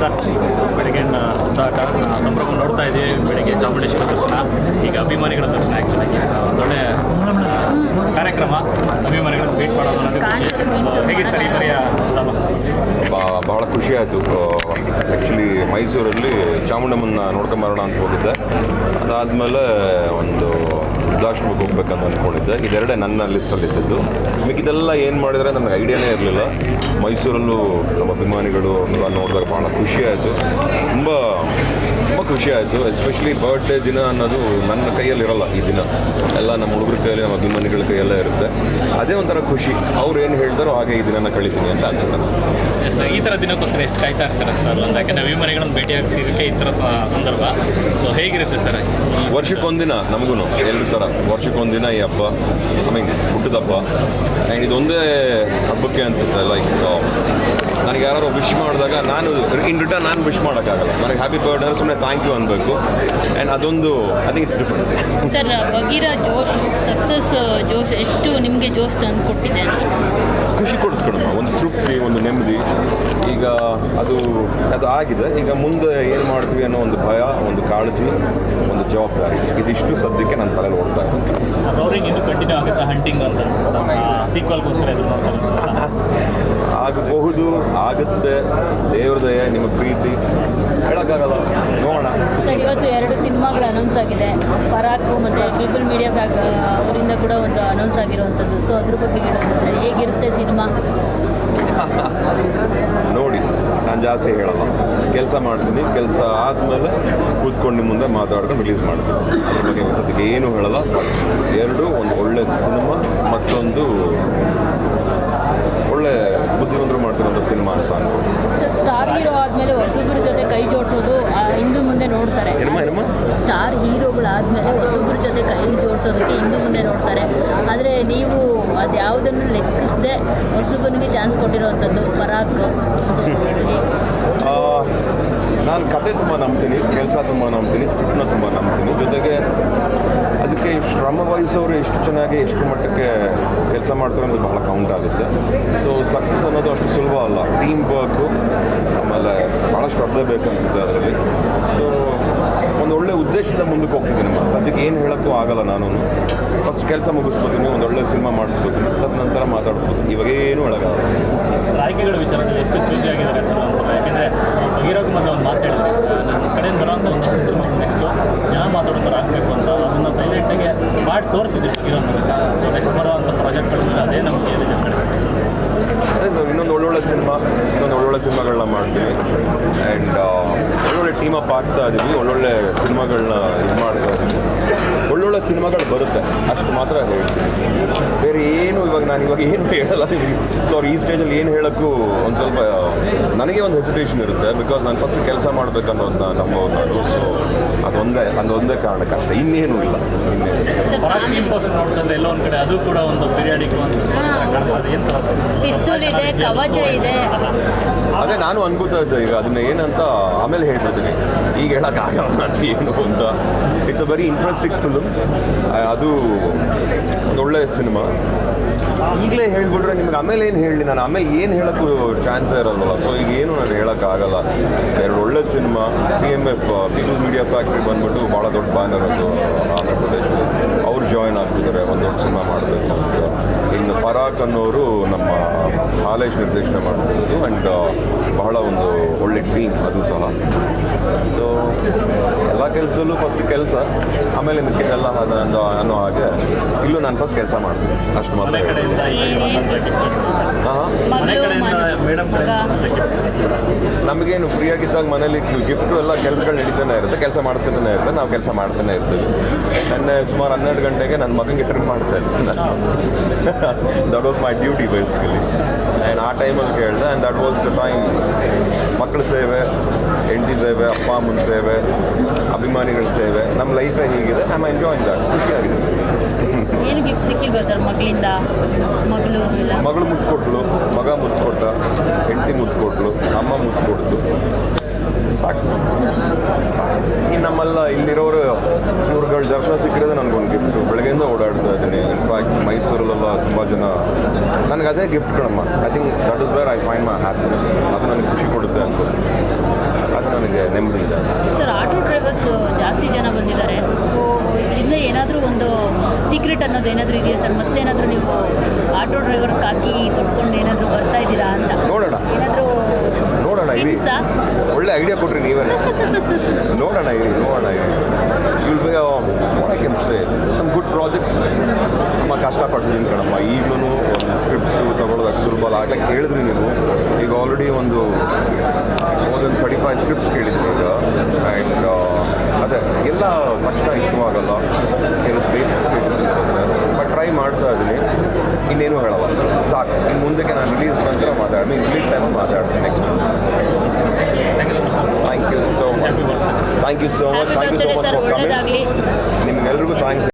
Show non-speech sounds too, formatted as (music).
Sir ಬೆಳಿಗ್ಗೆ ಸುತ್ತಾಟ ಸಂಭ್ರಮ ನೋಡ್ತಾ ಇದ್ದೀವಿ. ಬೆಳಿಗ್ಗೆ ಚಾಮುಂಡೇಶ್ವರ ದರ್ಶನ, ಈಗ ಅಭಿಮಾನಿಗಳ ದರ್ಶನ ಆ್ಯಕ್ಚುಲಿ ಒಳ್ಳೆ ಕಾರ್ಯಕ್ರಮ. ಅಭಿಮಾನಿಗಳನ್ನ ಭೇಟಿ ಮಾಡೋದು ಹೇಗಿತ್ತು ಸರ್ ಈ ಬರೆಯ ಬಹಳ ಖುಷಿ ಆಯಿತು. ಆ್ಯಕ್ಚುಲಿ ಮೈಸೂರಲ್ಲಿ ಚಾಮುಂಡಮ್ಮನ ನೋಡ್ಕೊಂಬರೋಣ ಅಂತ ಹೋಗಿದ್ದೆ. ಅದಾದಮೇಲೆ ಒಂದು ವೃದ್ಧಾಶ್ರಮಕ್ಕೆ ಹೋಗ್ಬೇಕಂತ ಅಂದ್ಕೊಂಡಿದ್ದೆ. ಇದೆರಡೇ ನನ್ನ ಲಿಸ್ಟಲ್ಲಿ ಇದ್ದಿದ್ದು. ಮಿಕ್ಕಿದೆಲ್ಲ ಏನು ಮಾಡಿದರೆ ನನಗೆ ಐಡಿಯಾನೇ ಇರಲಿಲ್ಲ. ಮೈಸೂರಲ್ಲೂ ನಮ್ಮ ಅಭಿಮಾನಿಗಳು ನೋಡಿದಾಗ ಭಾಳ ಖುಷಿ ಆಯಿತು. ತುಂಬ ತುಂಬ ಖುಷಿ ಆಯಿತು. ಎಸ್ಪೆಷಲಿ ಬರ್ಡೇ ದಿನ ಅನ್ನೋದು ನನ್ನ ಕೈಯಲ್ಲಿ ಇರಲ್ಲ ಈ ದಿನ. ಎಲ್ಲ ನಮ್ಮ ಹುಡುಗರ ಕೈಯಲ್ಲಿ ನಮ್ಮ ಅಭಿಮಾನಿಗಳ ಕೈಯೆಲ್ಲ ಇರುತ್ತೆ. ಅದೇ ಒಂಥರ ಖುಷಿ. ಅವ್ರು ಏನು ಹೇಳಿದಾರೋ ಹಾಗೆ ಈ ದಿನನ ಕಳಿತೀನಿ ಅಂತ ಅನ್ಸುತ್ತೆ ನಾನು ಎಸ್ ಈ ಥರ ದಿನಕ್ಕೋಸ್ಕರ ಎಷ್ಟು ಕಾಯ್ತಾ ಇರ್ತಾರೆ ಸರ್ ಯಾಕೆಂದರೆ ಅಭಿಮಾನಿಗಳನ್ನು ಭೇಟಿಯಾಗಿ ಸಿಗೋಕ್ಕೆ ಈ ಥರ ಸಂದರ್ಭ. ಸೊ ಹೇಗಿರುತ್ತೆ ಸರ್ ವರ್ಷಕ್ಕೊಂದಿನ ನಮಗೂ ಎಲ್ಲರ ಥರ. ವರ್ಷಕ್ಕೊಂದಿನ ಈ ಹಬ್ಬ ಆಮೇಲೆ ಹುಟ್ಟದ ಹಬ್ಬ. ಇದೊಂದೇ ಹಬ್ಬಕ್ಕೆ ಅನಿಸುತ್ತೆ ಲೈಕ್ ನನಗೆ ಯಾರು ವಿಶ್ ಮಾಡಿದಾಗ ನಾನು ಇನ್ ರಿಟರ್ನ್ ನಾನು ವಿಶ್ ಮಾಡೋಕ್ಕಾಗಲ್ಲ. ನನಗೆ ಹ್ಯಾಪಿ ಬರ್ಡೇ ಸುಮ್ಮನೆ ಥ್ಯಾಂಕ್ ಯು ಅನ್ಬೇಕು. ಆ್ಯಂಡ್ ಅದೊಂದು I think it's different sir Bagheera Josh success ಜೋಶ್ ಎಷ್ಟು ನಿಮಗೆ ಜೋಶ್ ತಂದು ಕೊಟ್ಟಿದೆ? ಖುಷಿ ಕೊಡ್ತು ಒಂದು ತೃಪ್ತಿ ಒಂದು ನೆಮ್ಮದಿ. ಈಗ ಅದು ಅದು ಆಗಿದೆ. ಈಗ ಮುಂದೆ ಏನು ಮಾಡ್ತೀವಿ ಅನ್ನೋ ಒಂದು ಭಯ ಒಂದು ಕಾಳಜಿ ಒಂದು ಜವಾಬ್ದಾರಿ. ಇದಿಷ್ಟು ಸದ್ಯಕ್ಕೆ ನನ್ನ ತಲೆಯಲ್ಲಿ ಓಡ್ತಾ ಇದೆ. ಕಂಟಿನ್ಯೂ ಆಗುತ್ತೆ ಹಂಟಿಂಗ್ ಅಂತ. ಸೀಕ್ವಲ್ಗೋಸ್ಕರ ಆಗಬಹುದು ಆಗುತ್ತೆ. ದೇವ್ರ ದಯ ನಿಮ್ಮ ಪ್ರೀತಿ. ಹೇಳೋಕ್ಕಾಗಲ್ಲ. ನೋಡೋಣ. ಸರ್ ಇವತ್ತು ಎರಡು ಸಿನಿಮಾಗಳು ಅನೌನ್ಸ್ ಆಗಿದೆ. ಪರಾಕು ಮತ್ತು ಪೀಪಲ್ ಮೀಡಿಯಾ ಬ್ಯಾಗ್ ಅವರಿಂದ ಕೂಡ ಒಂದು ಅನೌನ್ಸ್ ಆಗಿರುವಂಥದ್ದು. ಸೊ ಅದ್ರ ಬಗ್ಗೆ ಹೇಳೋದಂದ್ರೆ ಹೇಗಿರುತ್ತೆ ಸಿನಿಮಾ? (laughs) ನೋಡಿ ನಾನು ಜಾಸ್ತಿ ಹೇಳಲ್ಲ. ಕೆಲಸ ಮಾಡ್ತೀನಿ. ಕೆಲಸ ಆದಮೇಲೆ ಕೂತ್ಕೊಂಡು ನಿಮ್ಮ ಮುಂದೆ ಮಾತಾಡ್ಕೊಂಡು ರಿಲೀಸ್ ಮಾಡ್ತೀನಿ. ಅದ್ರ ಬಗ್ಗೆ ಸದ್ಯಕ್ಕೆ ಏನು ಹೇಳಲ್ಲ. ಎರಡು ಒಂದು ಒಳ್ಳೆ ಸಿನಿಮಾ ಮತ್ತೊಂದು ಒಳ್ಳೆ ಬುದ್ಧಿವಂತರು ಮಾಡ್ತಿರೋ ಸಿನಿಮಾ ಅಂತ ಅನ್ಕೊಂಡು ಸರ್ ಸ್ಟಾರ್ ಹೀರೋ ಆದಮೇಲೆ ಹೊಸಬ್ರ ಜೊತೆ ಕೈ ಜೋಡಿಸೋದು ಹಿಂದೂ ಮುಂದೆ ನೋಡ್ತಾರೆ. ಸ್ಟಾರ್ ಹೀರೋಗಳಾದಮೇಲೆ ಹೊಸಬ್ರ ಜೊತೆ ಕೈ ಜೋಡಿಸೋದಕ್ಕೆ ಹಿಂದೂ ಮುಂದೆ ನೋಡ್ತಾರೆ. ಆದರೆ ನೀವು ಅದು ಯಾವುದನ್ನು ಲೆಕ್ಕಿಸದೆ ಹೊಸಬನಿಗೆ ಚಾನ್ಸ್ ಕೊಟ್ಟಿರೋವಂಥದ್ದು ಪರಾಕ್ ನಾನು ಕತೆ ತುಂಬ ನಂಬ್ತೀನಿ ಕೆಲಸ ತುಂಬ ನಂಬ್ತೀನಿ ಸ್ಕ್ರಿಪ್ಟ್ನ ತುಂಬ ನಂಬ್ತೀನಿ. ಜೊತೆಗೆ ಅದಕ್ಕೆ ಶ್ರಮ ವಹಿಸೋರು ಎಷ್ಟು ಚೆನ್ನಾಗಿ ಎಷ್ಟು ಮಟ್ಟಕ್ಕೆ ಕೆಲಸ ಮಾಡ್ತಾರೆ ಅನ್ನೋದು ಬಹಳ ಕೌಂಟ್ ಆಗುತ್ತೆ. ಸೊ ಸಕ್ಸಸ್ ಅನ್ನೋದು ಅಷ್ಟು ಸುಲಭ ಅಲ್ಲ. ಟೀಮ್ ವರ್ಕು ಆಮೇಲೆ ಭಾಳ ಶ್ರದ್ಧೆ ಬೇಕು ಅನಿಸುತ್ತೆ ಅದರಲ್ಲಿ. ಸೊ ಒಂದು ಒಳ್ಳೆ ಉದ್ದೇಶದ ಮುಂದಕ್ಕೆ ಹೋಗ್ತಿದ್ದೀನಿ ನಾನು. ಸದ್ಯಕ್ಕೆ ಏನು ಹೇಳೋಕ್ಕೂ ಆಗಲ್ಲ ನಾನು. ಫಸ್ಟ್ ಕೆಲಸ ಮುಗಿಸ್ಕೋತೀನಿ ಒಂದು ಒಳ್ಳೆ ಸಿನಿಮಾ ಮಾಡಿಸ್ಕೋತೀನಿ ಅದ ನಂತರ ಮಾತಾಡ್ಬೋದು ಇವಾಗ ಏನು ಆಯ್ಕೆಗಳ ವಿಚಾರದಲ್ಲಿ ಎಷ್ಟು ಆಗಿದ್ದಾರೆ ಸರ್ ಅಂತ ಯಾಕೆಂದರೆ ಹೀರೋಗೆ ಮೊದಲು ಒಂದು ಮಾತು ಹೇಳಿದ್ರು ನನ್ನ ಕಡೆಯಿಂದ ಬರೋಂಥ ಒಂದು ಸಿನಿಮಾ ನೆಕ್ಸ್ಟು ಜನ ಮಾತಾಡೋ ಥರ ಆಗಬೇಕು ಅಂತ ಅದನ್ನು ಸೈಲೆಂಟಾಗಿ ಮಾಡಿ ತೋರಿಸಿದ್ವಿ ಇರೋ ಮೂಲಕ ಸೊ ನೆಕ್ಸ್ಟ್ ಬರೋವಂಥ ಪ್ರಾಜೆಕ್ಟ್ಗಳಿಂದ ಅದೇ ನಮಗೆ ಇದೆ ನಮ್ಮ ಕಡೆ ಅದೇ ಸರ್ ಇನ್ನೊಂದು ಒಳ್ಳೊಳ್ಳೆ ಸಿನಿಮಾ ಇನ್ನೊಂದು ಒಳ್ಳೊಳ್ಳೆ ಸಿನಿಮಾಗಳನ್ನ ಮಾಡ್ತೀವಿ ಆ್ಯಂಡ್ ಒಳ್ಳೊಳ್ಳೆ ಟೀಮ್ ಅಪ್ ಆಗ್ತಾ ಇದೀವಿ ಒಳ್ಳೊಳ್ಳೆ ಸಿನಿಮಾಗಳನ್ನ ಇದು ಮಾಡ್ತಾ ಇದೀವಿ ಒಳ್ಳೊಳ್ಳೆ ಸಿನಿಮಾಗಳು ಬರುತ್ತೆ. ಅಷ್ಟು ಮಾತ್ರ ಹೇಳ್ತೀನಿ. ಬೇರೆ ಏನು ಇವಾಗ ನಾನು ಇವಾಗ ಏನು ಹೇಳಲ್ಲ. ನಿಮಗೆ ಸೊ ಅವ್ರು ಈ ಸ್ಟೇಜಲ್ಲಿ ಏನು ಹೇಳೋಕ್ಕೂ ಒಂದು ಸ್ವಲ್ಪ ನನಗೆ ಒಂದು ಹೆಸಿಟೇಷನ್ ಇರುತ್ತೆ ಬಿಕಾಸ್ ನಾನು ಫಸ್ಟ್ ಕೆಲಸ ಮಾಡಬೇಕನ್ನೋದನ್ನ ನಂಬೋದು ನಾನು ಸೊ ಅದೊಂದೇ ಅದೊಂದೇ ಕಾರಣಕ್ಕೆ ಅಷ್ಟೇ. ಇನ್ನೇನು ಇಲ್ಲ. ಇನ್ನೇನು ಸರ್ ಸರ್? ಪಿಸ್ತೂಲ್ ಇದೆ ಕವಚ ಇದೆ. ನಾನು ಅನ್ಕೋತಾ ಇದ್ದೆ ಈಗ ಅದನ್ನ ಏನಂತ ಆಮೇಲೆ ಹೇಳ್ಬಿಡ್ತೀನಿ. ಈಗ ಹೇಳೋಕ್ಕಾಗಲ್ಲ ನಾನು ಏನು ಅಂತ. It's a very interesting film ಅದು ಒಳ್ಳೆಯ ಸಿನಿಮಾ ಈಗಲೇ ಹೇಳ್ಬಿಟ್ರೆ ನಿಮ್ಗೆ ಆಮೇಲೆ ಏನು ಹೇಳಿ ನಾನು? ಆಮೇಲೆ ಏನು ಹೇಳೋಕ್ಕೂ ಚಾನ್ಸೇ ಇರಲ್ವಲ್ಲ ಸೊ ಈಗ ಏನು ನಾನು ಹೇಳೋಕ್ಕಾಗಲ್ಲ ಎರಡು ಒಳ್ಳೆ cinema P M F people media factory ಬಂದ್ಬಿಟ್ಟು ಭಾಳ ದೊಡ್ಡ ಬ್ಯಾನರ್ ಅದು ಆಂಧ್ರ ಪ್ರದೇಶದಲ್ಲಿ. ಅವ್ರು ಜಾಯ್ನ್ ಆಗ್ತಿದ್ದಾರೆ ಒಂದು ದೊಡ್ಡ ಸಿನಿಮಾ ಮಾಡಬೇಕು ಇನ್ನು ಪರಾಕ್ ಅನ್ನೋರು ಹಾಲೇಶ್ ನಿರ್ದೇಶನ ಮಾಡ್ತಿರೋದು ಆ್ಯಂಡ್ ಬಹಳ ಒಂದು ಒಳ್ಳೆ ಟೀಮ್ ಅದು ಸಹ. ಸೊ ಎಲ್ಲ ಕೆಲಸದಲ್ಲೂ ಫಸ್ಟ್ ಕೆಲಸ ಆಮೇಲೆ ಮಿಕ್ಕ ಎಲ್ಲ ಅನ್ನೋ ಅನ್ನೋ ಹಾಗೆ ಇಲ್ಲೂ ನಾನು ಫಸ್ಟ್ ಕೆಲಸ ಮಾಡ್ತೀನಿ ಅಷ್ಟು ಮಾತ್ರ. ಹಾಂ ನಮಗೇನು ಫ್ರೀ ಆಗಿದ್ದಾಗ ಮನೇಲಿ ಗಿಫ್ಟು ಎಲ್ಲ ಕೆಲಸಗಳು ನಡೀತಾನೆ ಇರುತ್ತೆ ಕೆಲಸ ಮಾಡಿಸ್ಕೊತಾನೆ ಇರುತ್ತೆ ನಾವು ಕೆಲಸ ಮಾಡ್ತಾನೆ ಇರ್ತೀವಿ. ನನ್ನ ಸುಮಾರು ಹನ್ನೆರಡು ಗಂಟೆಗೆ ನನ್ನ ಮಗನಿಗೆ ಟ್ರಿಪ್ ಮಾಡ್ತಾ ಇದ್ದೆ that was my duty basically and ಆ ಟೈಮಲ್ಲಿ ಕೇಳಿದೆ and that was the time ಮಕ್ಕಳ ಸೇವೆ ಹೆಂಡತಿ ಸೇವೆ ಅಪ್ಪ ಅಮ್ಮನ ಸೇವೆ ಅಭಿಮಾನಿಗಳ ಸೇವೆ. ನಮ್ಮ ಲೈಫೇ ಹೀಗಿದೆ ಐ ಆಮ್ ಎಂಜಾಯಿಂಗ್ ದಟ್ ಖುಷಿಯಾಗಿದೆ ಏನು ಗಿಫ್ಟ್ ಸಿಕ್ಕಿಲ್ಲ ಸರ್ ಮಗಳಿಂದ? ಮಗಳು ಮಗಳು ಮುದ್ದು ಮಗ ಮುಟ್ಕೊಟ್ಟ ಕೊಟ್ಟ ಹೆಂಡತಿ ಮುಟ್ಕೊಟ್ಲು ಅಮ್ಮ ಮುದ್ದು ಸಾಕು. ಈ ನಮ್ಮಲ್ಲ ಇಲ್ಲಿರೋರು ಇವ್ರುಗಳ ದರ್ಶನ ಸಿಕ್ಕಿರೋದು ನನಗೊಂದು ಗಿಫ್ಟ್ ಬೆಳಗ್ಗೆಯಿಂದ ಓಡಾಡ್ತಾ ಇದ್ದೀನಿ. ಇನ್ಫ್ಯಾಕ್ಟ್ ಮೈಸೂರಲ್ಲೆಲ್ಲ ತುಂಬ ಜನ ನನಗೆ ಅದೇ ಗಿಫ್ಟ್ ಕಣಮ್ಮ. I think that is where I find my happiness ಅದು ನನಗೆ ಖುಷಿ ಕೊಡುತ್ತೆ ಅಂತ. ಅದು ನನಗೆ ನೆಮ್ಮದಿ ಇದೆ. ಸರ್ ಆಟೋ ಡ್ರೈವರ್ಸ್ ಜಾಸ್ತಿ ಜನ ಬಂದಿದ್ದಾರೆ. ಸೊ ಅನ್ನೋದು ಏನಾದರೂ ಇದೆಯಾ ಸರ್? ಮತ್ತೇನಾದರೂ ನೀವು ಆಟೋ ಡ್ರೈವರ್ ಕಾಕಿ ತೊಟ್ಕೊಂಡು ಏನಾದರೂ ಬರ್ತಾ ಇದ್ದೀರಾ ಅಂತ? ನೋಡೋಣ. ಏನಾದರೂ ನೋಡೋಣ ಇರಿ. ಒಳ್ಳೆ ಐಡಿಯಾ ಕೊಟ್ರಿ ನೀವೇ ನೋಡೋಣ ಇರಿ ನೋಡೋಣ ಇರಿ. Will be what I can say some good projects ತುಂಬ ಕಷ್ಟಪಟ್ಟಿದ್ದೀನಿ ಕಣಪ್ಪ. ಈಗಲೂ ಒಂದು ಸ್ಕ್ರಿಪ್ಟ್ ತೊಗೊಳೋದಕ್ಕೆ ಸುಲಭ ಆಗಲೇ ಕೇಳಿದ್ರಿ ನೀವು. ಈಗ ಆಲ್ರೆಡಿ ಒಂದು more than thirty five scripts ಕೇಳಿದ್ದೀನಿ ಈಗ ಆ್ಯಂಡ್ ಅದೇ ಎಲ್ಲ ಇಷ್ಟವಾಗಲ್ಲ ಕೆಲವು ಬೇಸಿಕ್ ಸ್ಟೇಜಸ್ ಇರ್ತದೆ ಬಟ್ ಟ್ರೈ ಮಾಡ್ತಾ ಇದ್ದೀನಿ. ಇನ್ನೇನು ಹೇಳಲ್ಲ. ಸಾಕು. ಇನ್ನು ಮುಂದಕ್ಕೆ ನಾನು ರಿಲೀಸ್ ನಂತರ ಮಾತಾಡ್ತೀನಿ. ರಿಲೀಸ್ ಟೈಮ್ ಮಾತಾಡ್ತೀನಿ. Next thank you so much thank you so much thank you so much for coming ನಿಮ್ಗೆಲ್ರಿಗೂ ಥ್ಯಾಂಕ್ಸ್